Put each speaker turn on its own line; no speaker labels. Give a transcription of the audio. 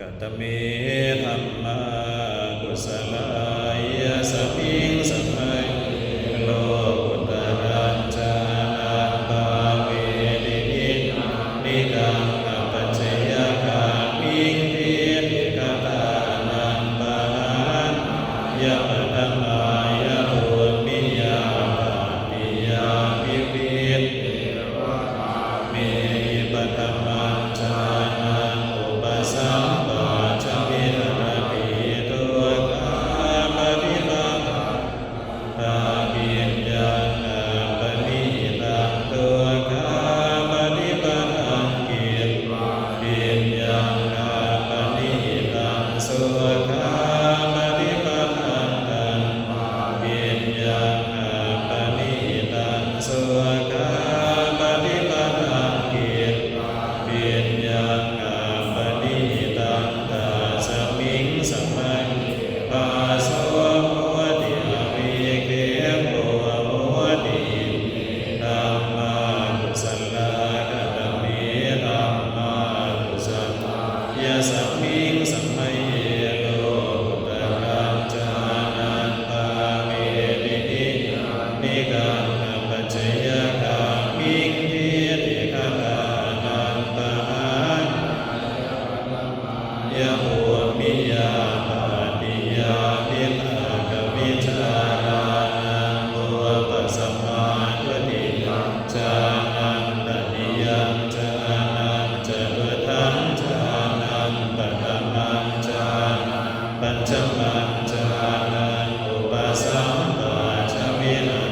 กตเมธรรมากุสลายสพิงสัมภยโลกุตรัญจาตาเวดินนิกังกัปเจยกามิงเทติกตานันตานยะปะตมา yang Amen.